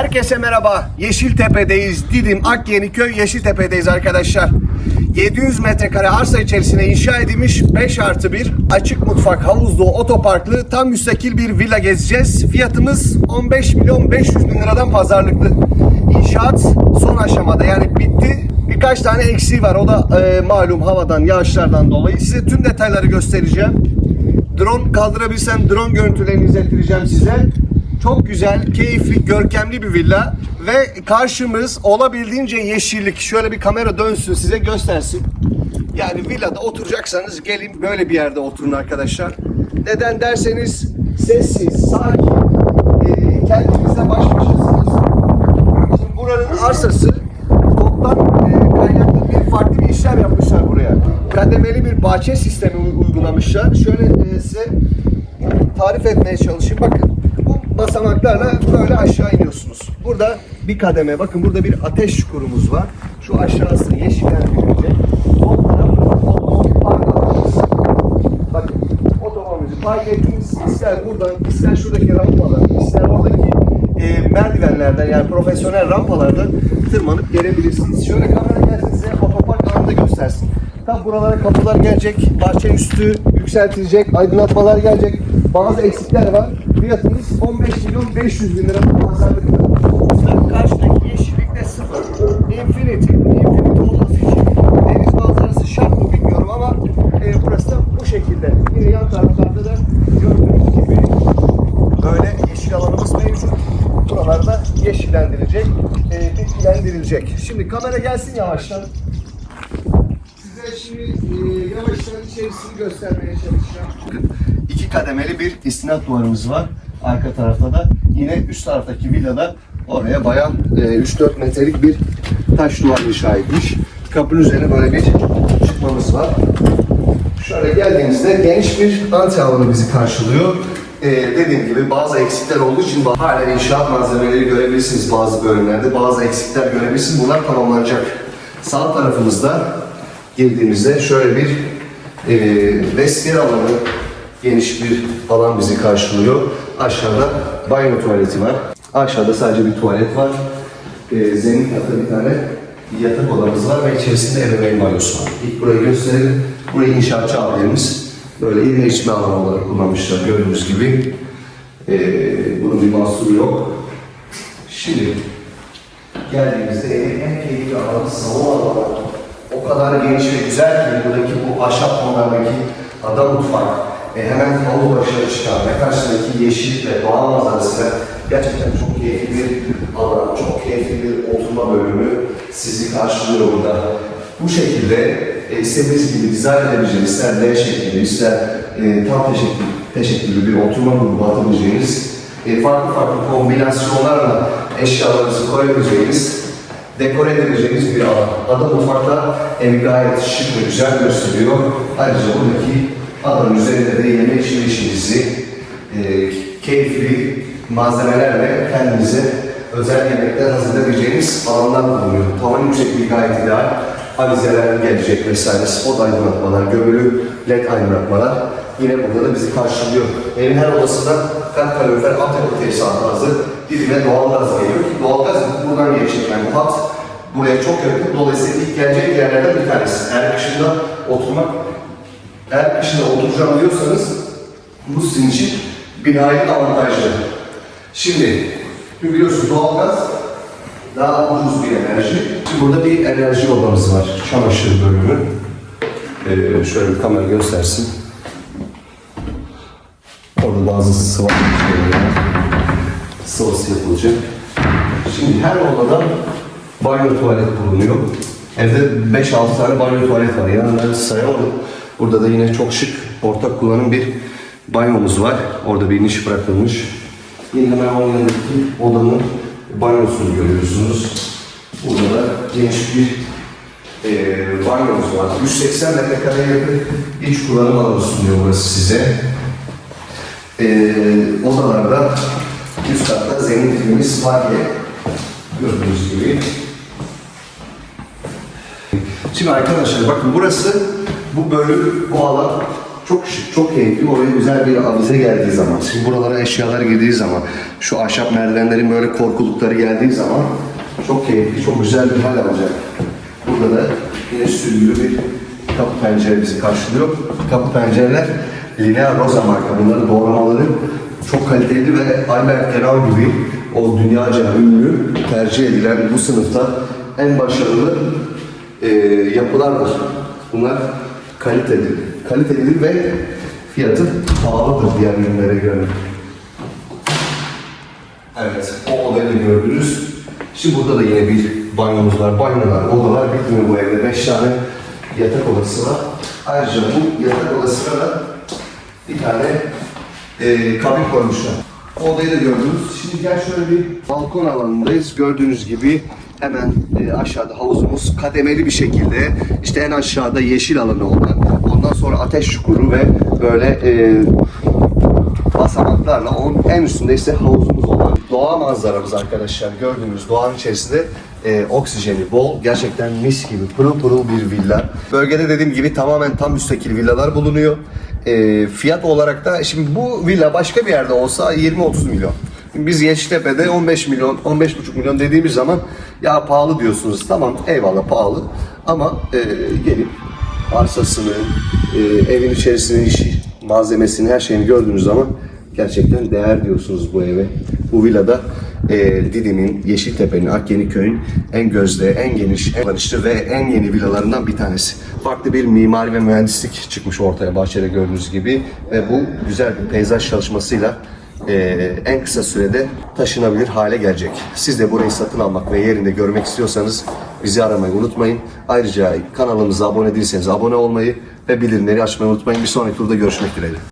Herkese merhaba. Yeşiltepe'deyiz. Didim Akyeniköy Yeşiltepe'deyiz arkadaşlar. 700 metrekare arsa içerisine inşa edilmiş 5 artı 1 açık mutfak havuzlu otoparklı tam müstakil bir villa gezeceğiz. Fiyatımız 15 milyon 500 bin liradan pazarlıklı. İnşaat son aşamada yani bitti. Birkaç tane eksiği var. O da e, malum havadan, yağışlardan dolayı. Size tüm detayları göstereceğim. Drone kaldırabilsem drone görüntülerini izlettireceğim size. Çok güzel, keyifli, görkemli bir villa ve karşımız olabildiğince yeşillik. Şöyle bir kamera dönsün size göstersin. Yani villada oturacaksanız gelin böyle bir yerde oturun arkadaşlar. Neden derseniz sessiz, sakin, e, kendinizle baş başasınız. Şimdi buranın arsası toptan e, kaynaklı bir farklı bir işlem yapmışlar buraya. Kademeli bir bahçe sistemi uy- uygulamışlar. Şöyle e, size tarif etmeye çalışayım. Bakın basamaklarla böyle aşağı iniyorsunuz. Burada bir kademe bakın burada bir ateş çukurumuz var. Şu aşağısı otomobil park alanımız. Bakın otomobilimizi park ettiniz. İster buradan, ister şuradaki rampadan, ister oradaki e, merdivenlerden yani profesyonel rampalardan tırmanıp gelebilirsiniz. Şöyle kamera gelsin size otopark alanı da göstersin. Tam buralara kapılar gelecek, bahçe üstü yükseltilecek, aydınlatmalar gelecek. Bazı eksikler var. Fiyatımız 15 milyon 500 bin lira pazarlıkta. Tabii karşıdaki yeşillik de sıfır. Infinity. Infinity olması için deniz manzarası şart mı bilmiyorum ama e, burası da bu şekilde. Yine yan taraflarda da gördüğünüz gibi böyle yeşil alanımız mevcut. Buralarda yeşillendirilecek, e, bitkilendirilecek. Şimdi kamera gelsin yavaştan. Size şimdi e, yavaştan içerisini göstermeye çalışacağım. İki kademeli bir istinat duvarımız var. Arka tarafta da yine üst taraftaki villada oraya bayan e, 3-4 metrelik bir taş duvar inşa etmiş. Kapının üzerine böyle bir çıkmamız var. Şöyle geldiğimizde geniş bir antre alanı bizi karşılıyor. Ee, dediğim gibi bazı eksikler olduğu için hala inşaat malzemeleri görebilirsiniz bazı bölümlerde. Bazı eksikler görebilirsiniz. Bunlar tamamlanacak. Sağ tarafımızda girdiğimizde şöyle bir e, vestiyer alanı, geniş bir alan bizi karşılıyor. Aşağıda banyo tuvaleti var. Aşağıda sadece bir tuvalet var. E, zemin katta bir tane yatak odamız var ve içerisinde ebeveyn banyosu var. İlk burayı gösterelim. Burayı inşaatçı abilerimiz böyle yeme içme alanı olarak kullanmışlar gördüğünüz gibi. Ee, bunun bir mahsuru yok. Şimdi geldiğimizde evin en keyifli alanı salon alanı. O kadar geniş ve güzel ki buradaki bu ahşap tonlardaki ada mutfak e, hemen havuz başına çıkan ve karşısındaki yeşil ve doğa manzarasıyla gerçekten çok keyifli bir alan, çok keyifli bir oturma bölümü sizi karşılıyor burada. Bu şekilde e, istediğiniz gibi dizayn edebileceğiniz, ister L şeklinde, ister e, tam teşekkür, teşekküllü bir oturma grubu atabileceğiniz, e, farklı farklı kombinasyonlarla eşyalarınızı koyabileceğiniz, dekore edebileceğiniz bir alan. Ada mutfakta evi gayet şık ve güzel gösteriyor. Ayrıca buradaki adanın üzerinde de yeme içme işinizi e, keyifli malzemelerle kendinize özel yemekler hazırlayabileceğiniz alanlar bulunuyor. Tavan yüksekliği gayet ideal. Avizeler gelecek vesaire, spot aydınlatmalar, gömülü led aydınlatmalar yine burada da bizi karşılıyor. Evin her odasında kat kalorifer altyapı tesisatı hazır. Dibine doğalgaz geliyor ki doğalgaz buradan geçecek. Yani bu hat buraya çok yakın. Dolayısıyla ilk gelecek yerlerden bir tanesi. Eğer kışında oturmak, eğer kışında oturacağım diyorsanız bu sizin için bir hayli avantajlı. Şimdi biliyorsunuz doğalgaz daha ucuz bir enerji. Şimdi burada bir enerji odamız var. Çamaşır bölümü. Ee, şöyle bir kamera göstersin. Orada bazı sıvı. Sıvası yapılacak. Şimdi her odada banyo tuvalet bulunuyor. Evde 5-6 tane banyo tuvalet var. Yani ben sayamadım. Burada da yine çok şık ortak kullanım bir banyomuz var. Orada bir niş bırakılmış. Yine hemen onun yanındaki odanın banyosunu görüyorsunuz. Burada da geniş bir e, banyomuz var. 180 metrekareye yakın iç kullanım alanı sunuyor burası size. E, odalarda üst katta zemin tipimiz var diye gördüğünüz gibi. Şimdi arkadaşlar bakın burası bu bölüm, bu alan Çok şık, çok keyifli. Oraya güzel bir avize geldiği zaman, şimdi buralara eşyalar girdiği zaman, şu ahşap merdivenlerin böyle korkulukları geldiği zaman çok keyifli, çok güzel bir hal alacak. Burada da yine sürgülü bir kapı pencere bizi karşılıyor. Kapı pencereler Linea Rosa marka. Bunların doğramaları çok kaliteli ve Albert Genau gibi o dünyaca ünlü, tercih edilen bu sınıfta en başarılı e, yapılardır. Bunlar kaliteli. Kaliteli ve fiyatı pahalıdır diğer ürünlere göre. Evet, o odayı da gördünüz. Şimdi burada da yine bir banyomuz var. Banyolar, odalar bitmiyor bu evde. Beş tane yatak odası var. Ayrıca bu yatak odasına da bir tane e, kabin koymuşlar. O odayı da gördünüz. Şimdi gel şöyle bir balkon alanındayız. Gördüğünüz gibi hemen e, aşağıda havuzumuz kademeli bir şekilde işte en aşağıda yeşil alanı olan ondan sonra ateş çukuru ve böyle e, basamaklarla onun en üstünde ise havuzumuz olan doğa manzaramız arkadaşlar gördüğünüz doğanın içerisinde e, oksijeni bol gerçekten mis gibi pırıl pırıl bir villa. Bölgede dediğim gibi tamamen tam müstakil villalar bulunuyor. E, fiyat olarak da şimdi bu villa başka bir yerde olsa 20-30 milyon. Biz Yeşiltepe'de 15 milyon, 15,5 milyon dediğimiz zaman ya pahalı diyorsunuz. Tamam eyvallah pahalı ama e, gelip arsasını, e, evin içerisinin işi, malzemesini, her şeyini gördüğünüz zaman gerçekten değer diyorsunuz bu eve. Bu villada e, Didim'in, Yeşiltepe'nin, Akyeniköy'ün en gözde, en geniş, en barışçı ve en yeni villalarından bir tanesi. Farklı bir mimari ve mühendislik çıkmış ortaya bahçede gördüğünüz gibi ve bu güzel bir peyzaj çalışmasıyla e, en kısa sürede taşınabilir hale gelecek. Siz de burayı satın almak ve yerinde görmek istiyorsanız bizi aramayı unutmayın. Ayrıca kanalımıza abone değilseniz abone olmayı ve bildirimleri açmayı unutmayın. Bir sonraki turda görüşmek dileğiyle.